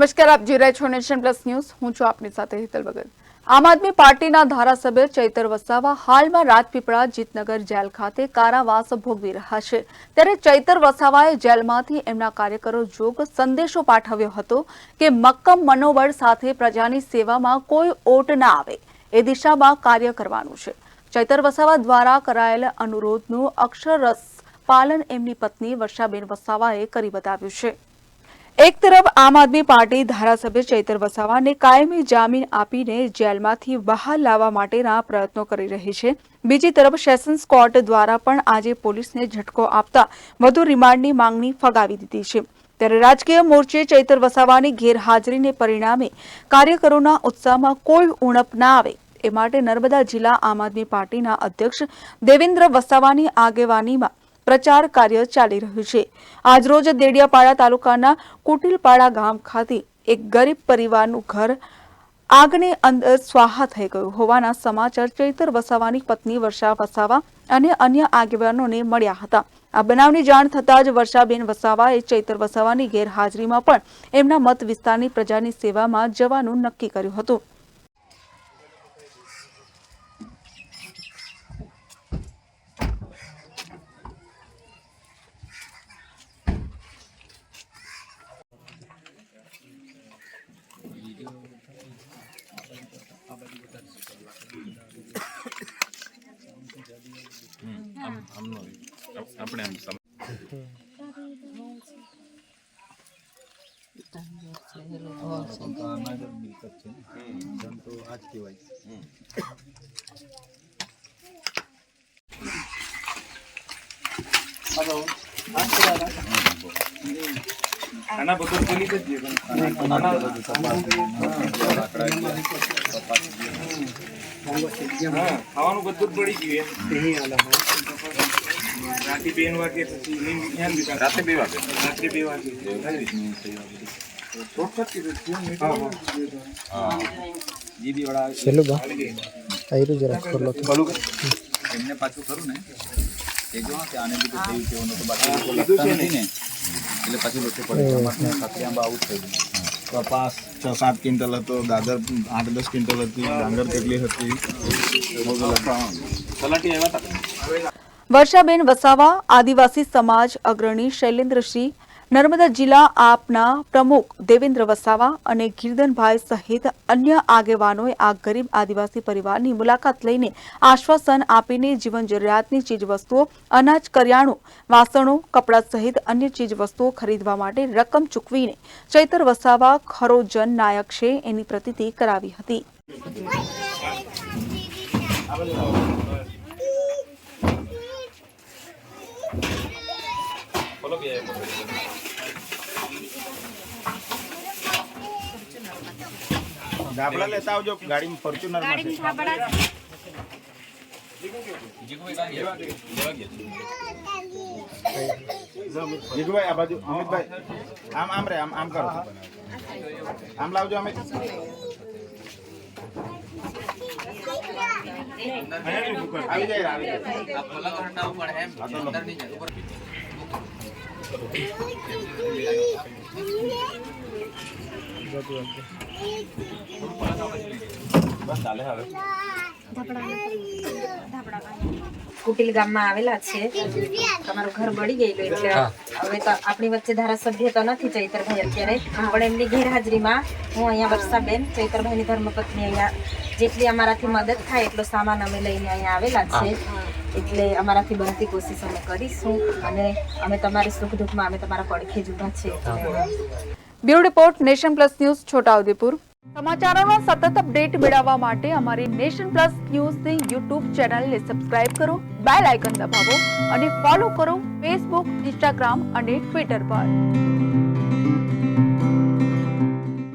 નમસ્કાર, આપ જોઈ રહ્યા છો નેશન પ્લસ ન્યૂઝ. હું છું આપની સાથે હિતલ ભગત. આમ આદમી પાર્ટીના ધારાસભ્ય ચૈતર વસાવા હાલમાં રાજપીપળા જીતનગર જેલ ખાતે કારાવાસ ભોગવી રહ્યા છે. ત્યારે ચૈતર વસાવાએ જેલમાંથી એમના કાર્યકરો જોગ સંદેશો પાઠવ્યો હતો કે મક્કમ મનોબળ સાથે પ્રજાની સેવામાં કોઈ ઓટ ના આવે. એ દિશામાં કાર્ય કરવાનું છે. ચૈતર વસાવા દ્વારા કરાયેલ અનુરોધનું અક્ષરસ પાલન એમની પત્ની વર્ષાબેન વસાવાએ કરી બતાવ્યું છે. એક તરફ આમ આદમી પાર્ટી ધારાસભ્ય ચૈતર વસાવાને કાયમી જામીન આપીને જેલમાંથી બહાર લાવવા માટેના પ્રયત્નો કરી રહી છે. બીજી તરફ સેશન્સ કોર્ટ દ્વારા પણ આજે પોલીસને ઝટકો આપતા વધુ રિમાન્ડની માંગણી ફગાવી દીધી છે. ત્યારે રાજકીય મોરચે ચૈતર વસાવાની ગેરહાજરીને પરિણામે કાર્યકરોના ઉત્સાહમાં કોઈ ઉણપ ના આવે એ માટે નર્મદા જિલ્લા આમ આદમી પાર્ટીના અધ્યક્ષ દેવેન્દ્ર વસાવાની આગેવાનીમાં પ્રચાર કાર્ય ચાલી રહ્યું છે. આજરોજ દેડિયાપાડા તાલુકાના કુટિલપાડા ગામ ખાતે એક ગરીબ પરિવારનું ઘર આગને અંદર સ્વાહા થઈ ગયું હોવાના સમાચાર ચૈતર વસાવાની પત્ની વર્ષા વસાવા અને અન્ય આગેવાનોને મળ્યા હતા. આ બનાવની જાણ થતાં જ વર્ષાબેન વસાવાએ ચૈતર વસાવાની ગેરહાજરીમાં પણ એમના મત વિસ્તારની પ્રજાની સેવામાં જવાનું નક્કી કર્યું હતું. આપણે આમ ખાવાનું. બધું જ પડી ગયું એમ. રાતે બે વાગે પછી નીંદ ધ્યાન દીધા. રાતે બે વાગે રાત્રે બે વાગે શોર્ટકટ કીધું કેમ મીઠું જીબી વાળા છેલ્લું બા આવી ગઈ. આયરું જરા ખોલો તો એમને પાછું ખરું ને એ જો કે આને બીજું થયું છે ઓનું તો બાકી લોકો કીધું લખતા છે નથી ને એટલે પછી લોકો પડે અમારે સાથે આંબા આવું જ થયું કપાસ છ સાત ક્વિન્ટલ હતો દાદર આઠ દસ ક્વિન્ટલ હતી ડાંગર કેટલી હતી એ બધું લખાવાનું તલાટી આવ્યા હતા વર્ષાબેન વસાવા, આદિવાસી સમાજ અગ્રણી શૈલેન્દ્રસિંહ, નર્મદા જિલ્લા આપના પ્રમુખ દેવેન્દ્ર વસાવા અને ગિરધનભાઈ સહિત અન્ય આગેવાનોએ આ ગરીબ આદિવાસી પરિવારની મુલાકાત લઈને આશ્વાસન આપીને જીવન જરૂરિયાતની ચીજવસ્તુઓ, અનાજ, કરિયાણું, વાસણો, કપડાં સહિત અન્ય ચીજવસ્તુઓ ખરીદવા માટે રકમ ચૂકવીને ચૈતર વસાવા ખરો જન નાયક છે એની પ્રતિતિ કરાવી હતી. ગાબડા લેતા આવજો ગાડીમાં ફોર્ચ્યુનરમાં જીગુભાઈ આ બાજુ અમિતભાઈ. આમ આમ રે આમ આમ કરો આમ લાવજો અમિત. આવી જાય આવી જાય કુટિલ ગામમાં આવેલા છે. તમારું ઘર બળી ગયેલું એટલે હવે તો આપણી વચ્ચે ધારાસભ્ય તો નથી ચૈતરભાઈ અત્યારે પણ એમની ગેરહાજરીમાં હું અહીંયા વર્ષાબેન ચૈતરભાઈની ધર્મપત્ની અહીંયા જેટલી અમારાથી મદદ થાય એટલો સામાન અમે લઈને અહીંયા આવેલા છે. એટલે અમારાથી બનતી કોશિશ અમે કરીશું અને અમે તમારી સુખ દુઃખમાં અમે તમારા પડખે જ ઊભા છે bureau report nation plus news Chhotaudepur. સમાચારોનો સતત અપડેટ મેળવવા માટે અમારી નેશન પ્લસ ન્યૂઝની યુટ્યુબ ચેનલને સબસ્ક્રાઇબ કરો બેલ આઇકન દબાવો અને ફોલો કરો ફેસબુક ઇન્સ્ટાગ્રામ અને ટ્વિટર પર.